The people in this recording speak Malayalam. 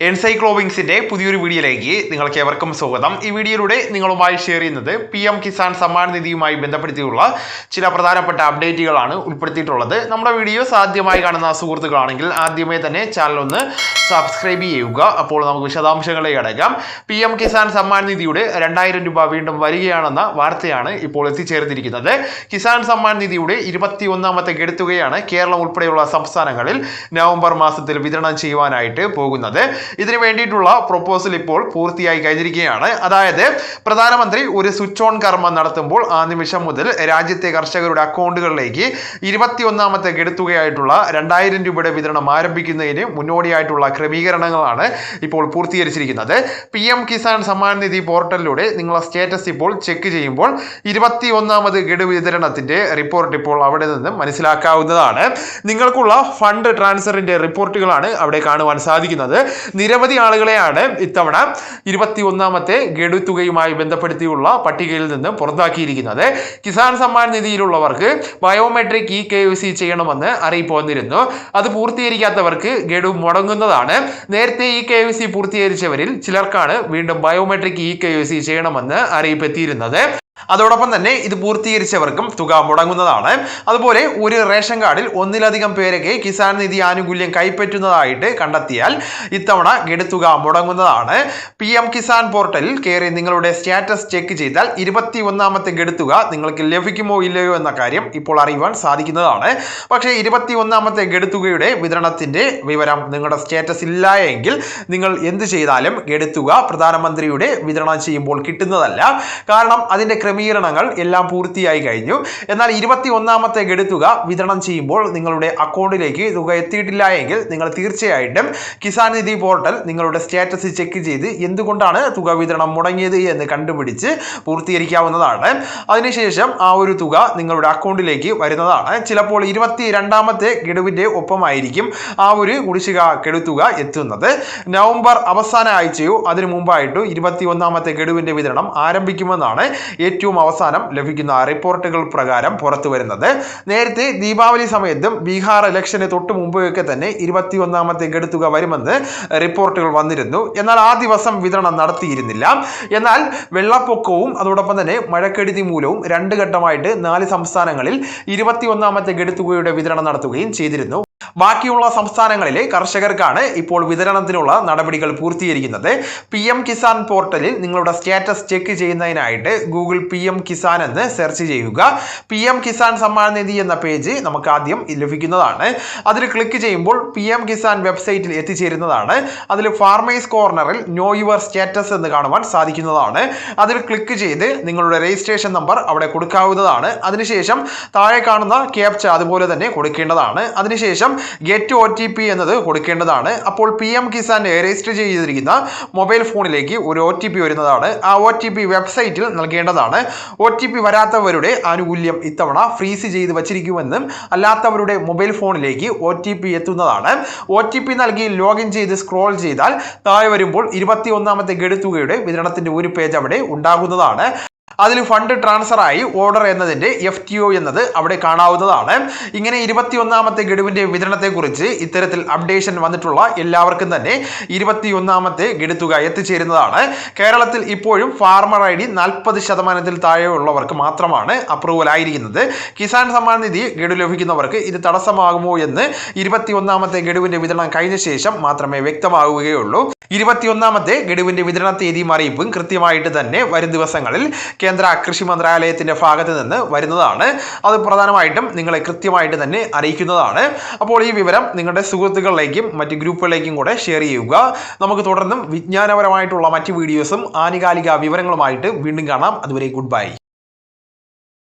എൻസൈക്ലോവിങ്സിന്റെ പുതിയൊരു വീഡിയോയിലേക്ക് നിങ്ങൾക്ക് ഏവർക്കും സ്വാഗതം. ഈ വീഡിയോയിലൂടെ നിങ്ങളുമായി ഷെയർ ചെയ്യുന്നത് പി എം കിസാൻ സമ്മാൻ നിധിയുമായി ബന്ധപ്പെടുത്തിയുള്ള ചില പ്രധാനപ്പെട്ട അപ്ഡേറ്റുകളാണ് ഉൾപ്പെടുത്തിയിട്ടുള്ളത്. നമ്മുടെ വീഡിയോ സാധ്യമായി കാണുന്ന സുഹൃത്തുക്കളാണെങ്കിൽ ആദ്യമേ തന്നെ ചാനൽ ഒന്ന് സബ്സ്ക്രൈബ് ചെയ്യുക. അപ്പോൾ നമുക്ക് വിശദാംശങ്ങളിലേക്ക് അടയ്ക്കാം. പി എം കിസാൻ സമ്മാൻ നിധിയുടെ രണ്ടായിരം രൂപ വീണ്ടും വരികയാണെന്ന വാർത്തയാണ് ഇപ്പോൾ എത്തിച്ചേർന്നിരിക്കുന്നത് കിസാൻ സമ്മാൻ നിധിയുടെ ഇരുപത്തി ഒന്നാമത്തെ ഗഡുത്തുകയാണ് കേരളം ഉൾപ്പെടെയുള്ള സംസ്ഥാനങ്ങളിൽ നവംബർ മാസത്തിൽ വിതരണം ചെയ്യുവാനായിട്ട് പോകുന്നത്. ഇതിനു വേണ്ടിയിട്ടുള്ള പ്രൊപ്പോസൽ ഇപ്പോൾ പൂർത്തിയായി കഴിഞ്ഞിരിക്കുകയാണ്. അതായത് പ്രധാനമന്ത്രി ഒരു സ്വിച്ച് ഓൺ കർമ്മം നടത്തുമ്പോൾ ആ നിമിഷം മുതൽ രാജ്യത്തെ കർഷകരുടെ അക്കൗണ്ടുകളിലേക്ക് ഇരുപത്തിയൊന്നാമത്തെ കെടുത്തുകയായിട്ടുള്ള രണ്ടായിരം രൂപയുടെ വിതരണം ആരംഭിക്കുന്നതിന് മുന്നോടിയായിട്ടുള്ള ക്രമീകരണങ്ങളാണ് ഇപ്പോൾ പൂർത്തീകരിച്ചിരിക്കുന്നത്. പി എം കിസാൻ സമ്മാൻ നിധി പോർട്ടലിലൂടെ നിങ്ങളെ സ്റ്റേറ്റസ് ഇപ്പോൾ ചെക്ക് ചെയ്യുമ്പോൾ ഇരുപത്തി ഒന്നാമത് ഗഡു വിതരണത്തിന്റെ റിപ്പോർട്ട് ഇപ്പോൾ അവിടെ നിന്ന് മനസ്സിലാക്കാവുന്നതാണ്. നിങ്ങൾക്കുള്ള ഫണ്ട് ട്രാൻസ്ഫറിന്റെ റിപ്പോർട്ടുകളാണ് അവിടെ കാണുവാൻ സാധിക്കുന്നത്. നിരവധി ആളുകളെയാണ് ഇത്തവണ ഇരുപത്തി ഒന്നാമത്തെ ഗഡു തുകയുമായി ബന്ധപ്പെടുത്തിയുള്ള പട്ടികയിൽ നിന്ന് പുറത്താക്കിയിരിക്കുന്നത്. Kisan Samman നിധിയിലുള്ളവർക്ക് biometric e K Y C ചെയ്യണമെന്ന് അറിയിപ്പ് വന്നിരുന്നു അത് പൂർത്തീകരിക്കാത്തവർക്ക് ഗഡു മുടങ്ങുന്നതാണ്. നേരത്തെ ഇ കെ യു സി പൂർത്തീകരിച്ചവരിൽ ചിലർക്കാണ് വീണ്ടും biometric e K Y C ചെയ്യണമെന്ന് അറിയിപ്പ് എത്തിയിരുന്നത് അതോടൊപ്പം തന്നെ ഇത് പൂർത്തീകരിച്ചവർക്കും തുക മുടങ്ങുന്നതാണ്. അതുപോലെ ഒരു റേഷൻ കാർഡിൽ ഒന്നിലധികം പേരൊക്കെ കിസാൻ നിധി ആനുകൂല്യം കൈപ്പറ്റുന്നതായിട്ട് കണ്ടെത്തിയാൽ ഇത്തവണ ഗഡുത്തുക മുടങ്ങുന്നതാണ്. പി എം കിസാൻ പോർട്ടലിൽ കയറി നിങ്ങളുടെ സ്റ്റാറ്റസ് ചെക്ക് ചെയ്താൽ ഇരുപത്തി ഒന്നാമത്തെ ഗഡുത്തുക നിങ്ങൾക്ക് ലഭിക്കുമോ ഇല്ലയോ എന്ന കാര്യം ഇപ്പോൾ അറിയുവാൻ സാധിക്കുന്നതാണ്. പക്ഷേ ഇരുപത്തി ഒന്നാമത്തെ ഗഡുത്തുകയുടെ വിതരണത്തിന്റെ വിവരം നിങ്ങളുടെ സ്റ്റാറ്റസ് ഇല്ല എങ്കിൽ നിങ്ങൾ എന്ത് ചെയ്താലും ഗഡുത്തുക പ്രധാനമന്ത്രിയുടെ വിതരണം ചെയ്യുമ്പോൾ കിട്ടുന്നതല്ല. കാരണം അതിന്റെ ക്രമീകരണങ്ങൾ എല്ലാം പൂർത്തിയായി കഴിഞ്ഞു. എന്നാൽ ഇരുപത്തി ഒന്നാമത്തെ ഗഡുത്തുക വിതരണം ചെയ്യുമ്പോൾ നിങ്ങളുടെ അക്കൗണ്ടിലേക്ക് തുക എത്തിയിട്ടില്ല എങ്കിൽ നിങ്ങൾ തീർച്ചയായിട്ടും കിസാൻ നിധി പോർട്ടൽ നിങ്ങളുടെ സ്റ്റാറ്റസ് ചെക്ക് ചെയ്ത് എന്തുകൊണ്ടാണ് തുക വിതരണം മുടങ്ങിയത് എന്ന് കണ്ടുപിടിച്ച് പൂർത്തീകരിക്കാവുന്നതാണ്. അതിനുശേഷം ആ ഒരു തുക നിങ്ങളുടെ അക്കൗണ്ടിലേക്ക് വരുന്നതാണ്. ചിലപ്പോൾ ഇരുപത്തി രണ്ടാമത്തെ ഗഡുവിന്റെ ഒപ്പമായിരിക്കും ആ ഒരു കുടിശ്ശിക കെടുത്തുക എത്തുന്നത്. നവംബർ അവസാന ആഴ്ചയോ അതിനു മുമ്പായിട്ടോ ഇരുപത്തി ഒന്നാമത്തെ ഗഡുവിന്റെ വിതരണം ആരംഭിക്കുമെന്നാണ് ഏറ്റവും അവസാനം ലഭിക്കുന്ന റിപ്പോർട്ടുകൾ പ്രകാരം പുറത്തു വരുന്നത്. നേരത്തെ ദീപാവലി സമയത്തും ബീഹാർ ഇലക്ഷന് തൊട്ട് മുമ്പൊക്കെ തന്നെ ഇരുപത്തിയൊന്നാമത്തെ ഗഡുത്തുക വരുമെന്ന് റിപ്പോർട്ടുകൾ വന്നിരുന്നു. എന്നാൽ ആ ദിവസം വിതരണം നടത്തിയിരുന്നില്ല. എന്നാൽ വെള്ളപ്പൊക്കവും അതോടൊപ്പം തന്നെ മഴക്കെടുതി മൂലവും രണ്ട് ഘട്ടമായിട്ട് നാല് സംസ്ഥാനങ്ങളിൽ ഇരുപത്തിയൊന്നാമത്തെ ഗഡുത്തുകയുടെ വിതരണം നടത്തുകയും ചെയ്തിരുന്നു. ബാക്കിയുള്ള സംസ്ഥാനങ്ങളിലെ കർഷകർക്കാണ് ഇപ്പോൾ വിതരണത്തിനുള്ള നടപടികൾ പൂർത്തീകരിക്കുന്നത്. പി എം കിസാൻ പോർട്ടലിൽ നിങ്ങളുടെ സ്റ്റാറ്റസ് ചെക്ക് ചെയ്യുന്നതിനായിട്ട് ഗൂഗിൾ പി എം കിസാൻ എന്ന് സെർച്ച് ചെയ്യുക. പി എം കിസാൻ സമ്മാൻ നിധി എന്ന പേജ് നമുക്ക് ആദ്യം ലഭിക്കുന്നതാണ്. അതിൽ ക്ലിക്ക് ചെയ്യുമ്പോൾ പി എം കിസാൻ വെബ്സൈറ്റിൽ എത്തിച്ചേരുന്നതാണ്. അതിൽ ഫാർമേഴ്സ് കോർണറിൽ നോ യുവർ സ്റ്റാറ്റസ് എന്ന് കാണുവാൻ സാധിക്കുന്നതാണ്. അതിൽ ക്ലിക്ക് ചെയ്ത് നിങ്ങളുടെ രജിസ്ട്രേഷൻ നമ്പർ അവിടെ കൊടുക്കാവുന്നതാണ്. അതിനുശേഷം താഴെ കാണുന്ന ക്യാപ്ച അതുപോലെ തന്നെ കൊടുക്കേണ്ടതാണ്. അതിനുശേഷം ഗെറ്റ് ഒ ടി പി എന്നത് കൊടുക്കേണ്ടതാണ്. അപ്പോൾ പി എം കിസാൻ രജിസ്റ്റർ ചെയ്തിരിക്കുന്ന മൊബൈൽ ഫോണിലേക്ക് ഒരു ഒ ടി പി വരുന്നതാണ്. ആ ഒ ടി പി വെബ്സൈറ്റിൽ നൽകേണ്ടതാണ്. ഒ ടി പി വരാത്തവരുടെ ആനുകൂല്യം ഇത്തവണ ഫ്രീസ് ചെയ്ത് വച്ചിരിക്കുമെന്നും അല്ലാത്തവരുടെ മൊബൈൽ ഫോണിലേക്ക് ഒ ടി പി എത്തുന്നതാണ്. ഒ ടി പി നൽകി ലോഗിൻ ചെയ്ത് സ്ക്രോൾ ചെയ്താൽ താഴെ വരുമ്പോൾ ഇരുപത്തി ഒന്നാമത്തെ ഗഡു തുകയുടെ വിതരണത്തിന്റെ ഒരു പേജ് അവിടെ ഉണ്ടാകുന്നതാണ്. അതിൽ ഫണ്ട് ട്രാൻസ്ഫർ ആയി ഓർഡർ എന്നതിന്റെ എഫ് ടി ഒ എന്നത് അവിടെ കാണാവുന്നതാണ്. ഇങ്ങനെ ഇരുപത്തിയൊന്നാമത്തെ ഗഡുവിന്റെ വിതരണത്തെക്കുറിച്ച് ഇത്തരത്തിൽ അപ്ഡേഷൻ വന്നിട്ടുള്ള എല്ലാവർക്കും തന്നെ ഇരുപത്തിയൊന്നാമത്തെ ഗഡുത്തുക എത്തിച്ചേരുന്നതാണ്. കേരളത്തിൽ ഇപ്പോഴും ഫാർമർ ഐ ഡി നാൽപ്പത് ശതമാനത്തിൽ താഴെയുള്ളവർക്ക് മാത്രമാണ് അപ്രൂവൽ ആയിരിക്കുന്നത്. കിസാൻ സമ്മാൻ നിധി ഗഡു ലഭിക്കുന്നവർക്ക് ഇത് തടസ്സമാകുമോ എന്ന് ഇരുപത്തിയൊന്നാമത്തെ ഗഡുവിന്റെ വിതരണം കഴിഞ്ഞ ശേഷം മാത്രമേ വ്യക്തമാവുകയുള്ളൂ. ഇരുപത്തിയൊന്നാമത്തെ ഗഡുവിന്റെ വിതരണ തീയതിയും അറിയിപ്പും കൃത്യമായിട്ട് തന്നെ വരും ദിവസങ്ങളിൽ കേന്ദ്ര കൃഷി മന്ത്രാലയത്തിന്റെ ഭാഗത്ത് നിന്ന് വരുന്നതാണ്. അത് പ്രധാനമായിട്ടും നിങ്ങളെ കൃത്യമായിട്ട് തന്നെ അറിയിക്കുന്നതാണ്. അപ്പോൾ ഈ വിവരം നിങ്ങളുടെ സുഹൃത്തുക്കളിലേക്കും മറ്റ് ഗ്രൂപ്പുകളിലേക്കും കൂടെ ഷെയർ ചെയ്യുക. നമുക്ക് തുടർന്നും വിജ്ഞാനപരമായിട്ടുള്ള മറ്റ് വീഡിയോസും ആനുകാലിക വിവരങ്ങളുമായിട്ട് വീണ്ടും കാണാം. അതുവരെ ഗുഡ് ബൈ.